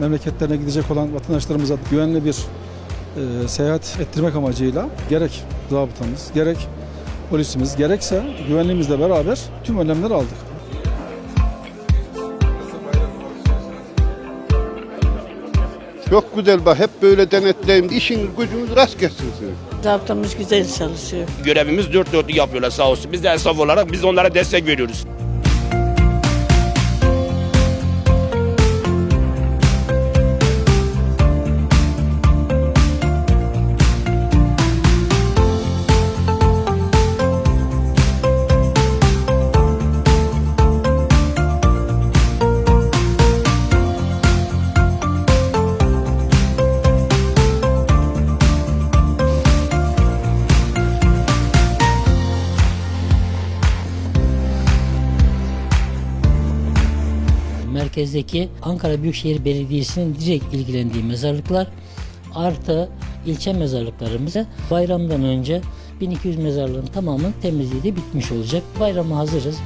memleketlerine gidecek olan vatandaşlarımıza güvenli bir e, seyahat ettirmek amacıyla gerek zabıtamız, gerek polisimiz, gerekse güvenliğimizle beraber tüm önlemleri aldık. Çok güzel bak hep böyle denetleyin. İşiniz gücünüz rast gelsin sizin. Zabıtamız güzel çalışıyor. Görevimiz dört dörtlük yapıyorlar sağ olsun. Biz de esnaf olarak biz onlara destek veriyoruz. Merkezdeki Ankara Büyükşehir Belediyesi'nin direkt ilgilendiği mezarlıklar artı ilçe mezarlıklarımıza bayramdan önce 1200 mezarlığın tamamının temizliği de bitmiş olacak. Bayrama hazırız.